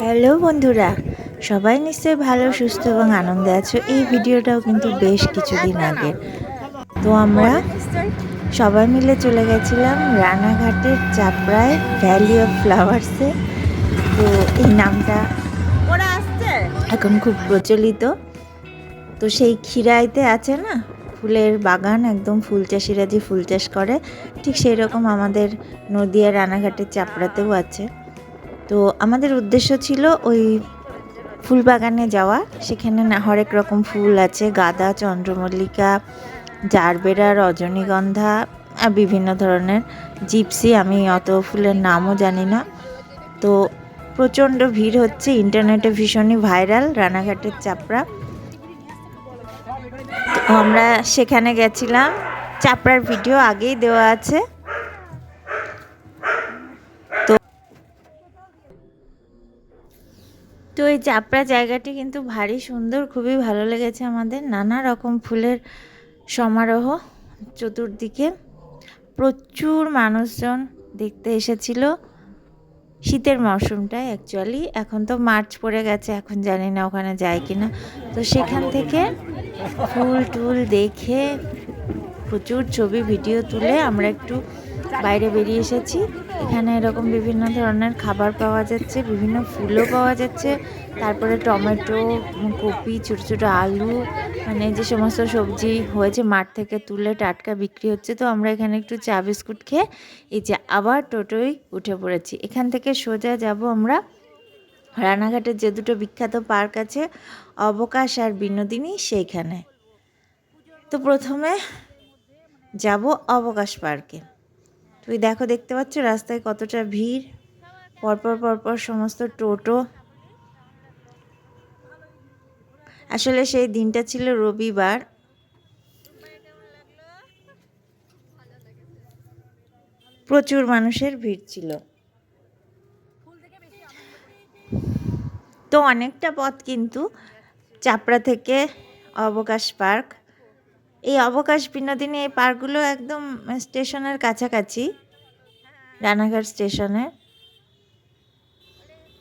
Hello বন্ধুরা সবাই নিশ্চয়ই ভালো সুস্থ এবং আনন্দে আছো। এই ভিডিওটাও কিন্তু বেশ কিছুদিন আগে। তো আমরা সবাই মিলে চলে গেছিলাম রানাঘাটের চাপড়ায় ভ্যালি অফ ফ্লাওয়ার্সে তো এই নামটা এখন খুব প্রচলিত। তো সেই খিরাইতে আছে না ফুলের বাগান একদম ফুল চাষিরা যে ফুল চাষ করে ঠিক সেই রকম আমাদের নদিয়া রানাঘাটের চাপড়াতেও আছে। তো আমাদের উদ্দেশ্য ছিল ওই ফুল বাগানে যাওয়া। সেখানে না হরেক রকম ফুল আছে, গাঁদা, চন্দ্রমল্লিকা, জারবেরা, রজনীগন্ধা, আর বিভিন্ন ধরনের জিপসি। আমি অত ফুলের নামও জানি না। তো প্রচণ্ড ভিড় হচ্ছে, ইন্টারনেটে ভীষণই ভাইরাল, রানাঘাটের চাপড়া। তো আমরা সেখানে গেছিলাম। চাপড়ার ভিডিও আগেই দেওয়া আছে। তো এই চাপড়া জায়গাটি কিন্তু ভারী সুন্দর, খুবই ভালো লেগেছে আমাদের। নানা রকম ফুলের সমারোহ চতুর্দিকে। প্রচুর মানুষজন দেখতে এসেছিল। শীতের মরশুমটায় অ্যাকচুয়ালি এখন তো মার্চ পড়ে গেছে, এখন জানি না ওখানে যায় কি না তো সেখান থেকে ফুল টুল দেখে প্রচুর ছবি, ভিডিও তুলে আমরা একটু বাইরে বেরিয়ে এসেছি। এখানে এরকম বিভিন্ন ধরনের খাবার পাওয়া যাচ্ছে, বিভিন্ন ফুলও পাওয়া যাচ্ছে। তারপরে টমেটো, কপি, ছোটো ছোটো আলু মানে যে সমস্ত সবজি হয়েছে মাঠ থেকে তুলে টাটকা বিক্রি হচ্ছে। তো আমরা এখানে একটু চা বিস্কুট খেয়ে এই যে আবার টোটোয় উঠে পড়েছি। এখান থেকে সোজা যাব আমরা রানাঘাটের যে দুটো বিখ্যাত পার্ক আছে, অবকাশ আর বিনোদিনী সেইখানে। তো প্রথমে যাব অবকাশ পার্কে। তুই দেখো, দেখতে পাচ্ছ রাস্তায় কতটা ভিড়? পরপর পরপর সমস্ত টোটো। আসলে সেই দিনটা ছিল রবিবার। প্রচুর মানুষের ভিড় ছিল। তো অনেকটা পথ কিন্তু চাপড়া থেকে অবকাশ পার্ক এই অবকাশ বিনোদিনী এই পার্কগুলো একদম স্টেশনের কাছাকাছি রানাঘাট স্টেশনের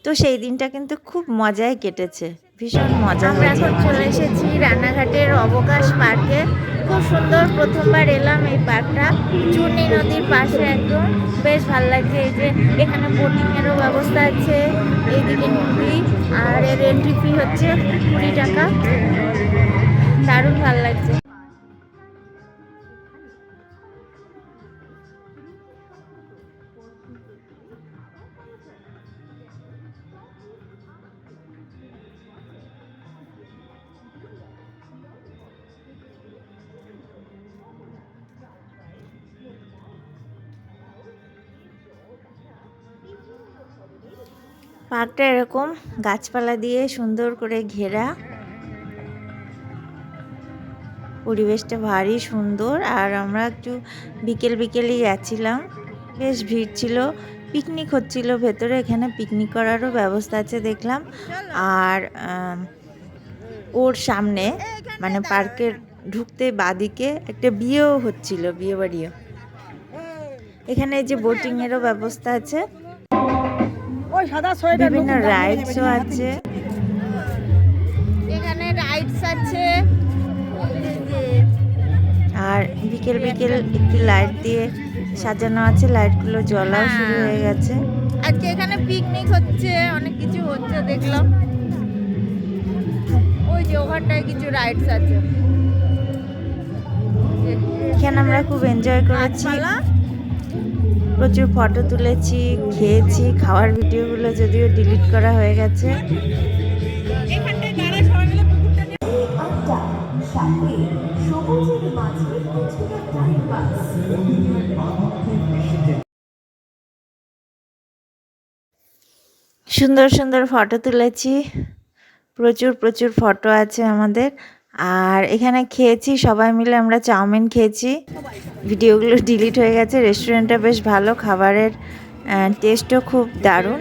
তো সেই দিনটা কিন্তু খুব মজায় কেটেছে ভীষণ মজা আমরা এখন চলে এসেছি রানাঘাটের অবকাশ পার্কে। খুব সুন্দর প্রথমবার এলাম এই পার্কটা। চূর্ণী নদীর পাশে একদম। বেশ ভালো লাগছে এই যে এখানে বোটিংয়েরও ব্যবস্থা আছে এইদিকে নদী আর এর এন্ট্রি ফি হচ্ছে কুড়ি টাকা। দারুণ ভালো লাগছে। পার্কটা এরকম গাছপালা দিয়ে সুন্দর করে ঘেরা। পরিবেশটা ভারী সুন্দর আর আমরা একটু বিকেল বিকেলই যাচ্ছিলাম। বেশ ভিড় ছিল, পিকনিক হচ্ছিল, ভেতরে এখানে পিকনিক করারও ব্যবস্থা আছে দেখলাম। আর ওর সামনে মানে পার্কের ঢুকতে বাদিকে একটা বিয়েও হচ্ছিল, বিয়ে বাড়িও। এখানে যে বোটিংয়েরও ব্যবস্থা আছে। বিভিন্ন রাইডসও আছে। এখানে রাইডস আছে। আর বিকেল বিকেল একটু লাইট দিয়ে সাজানো আছে লাইটগুলো জ্বলাও শুরু হ্যাঁ। হয়ে গেছে। আজকে এখানে পিকনিক হচ্ছে অনেক কিছু হচ্ছে দেখলাম। ওই যে ওখানটায় কিছু রাইডস আছে। এখানে আমরা খুব এনজয় করেছি। প্রচুর ফটো তুলেছি খেয়েছি খাওয়ার ভিডিওগুলো যদিও ডিলিট করা হয়ে গেছে। সুন্দর সুন্দর ফটো তুলেছি। প্রচুর প্রচুর ফটো আছে আমাদের। আর এখানে খেয়েছি সবাই মিলে আমরা চাউমিন খেয়েছি। ভিডিওগুলো ডিলিট হয়ে গেছে রেস্টুরেন্টটা বেশ ভালো খাবারের টেস্টও খুব দারুণ।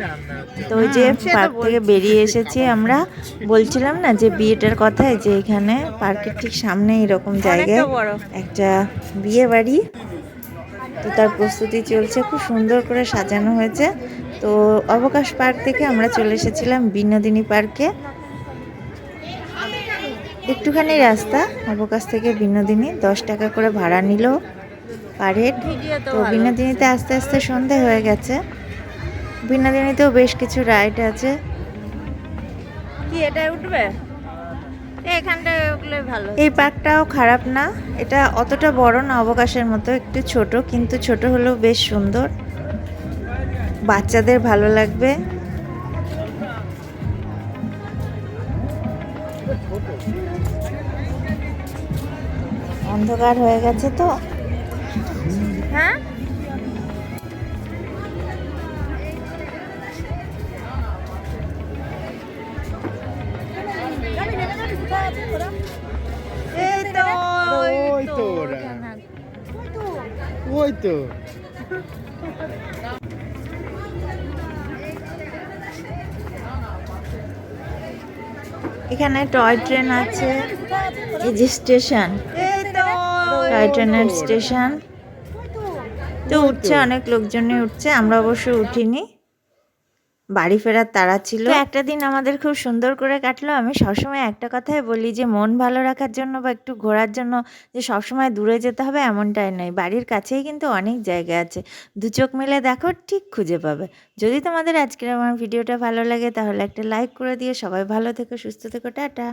তো ওই যে পার্ক থেকে বেরিয়ে এসেছি আমরা। বলছিলাম না যে বিয়েটার কথায় যে এখানে পার্কের ঠিক সামনে এরকম জায়গায় একটা বিয়ে বাড়ি। তো তার প্রস্তুতি চলছে খুব সুন্দর করে সাজানো হয়েছে। তো অবকাশ পার্ক থেকে আমরা চলে এসেছিলাম বিনোদিনী পার্কে। একটুখানি রাস্তা। অবকাশ থেকে বিনোদিনী দশ টাকা করে ভাড়া নিল পার হেড। তো বিনোদিনীতে আস্তে আস্তে সন্ধে হয়ে গেছে। বিনোদিনীতেও বেশ কিছু রাইড আছে। কি এটা উঠবে? ভালো। এই পার্কটাও খারাপ না। এটা অতটা বড় না অবকাশের মতো। একটু ছোট কিন্তু ছোট হলেও বেশ সুন্দর। বাচ্চাদের ভালো লাগবে। অন্ধকার হয়ে গেছে তো। হ্যাঁ? ওই তো। ওই তো এখানে টয় ট্রেন আছে এই যে স্টেশন ট্রেনের স্টেশন তো উঠছে অনেক লোকজনই উঠছে। আমরা অবশ্য উঠিনি। বাড়ি ফেরার তাড়া ছিল। একটা দিন আমাদের খুব সুন্দর করে কাটলো। আমি সবসময় একটা কথাই বলি যে মন ভালো রাখার জন্য বা একটু ঘোরার জন্য যে সবসময় দূরে যেতে হবে এমনটাই নয়। বাড়ির কাছেই কিন্তু অনেক জায়গা আছে। দু চোখ মিলে দেখো ঠিক খুঁজে পাবে। যদি তোমাদের আজকের আমার ভিডিওটা ভালো লাগে তাহলে একটা লাইক করে দিয়ে সবাই ভালো থেকো সুস্থ থেকো টাটা।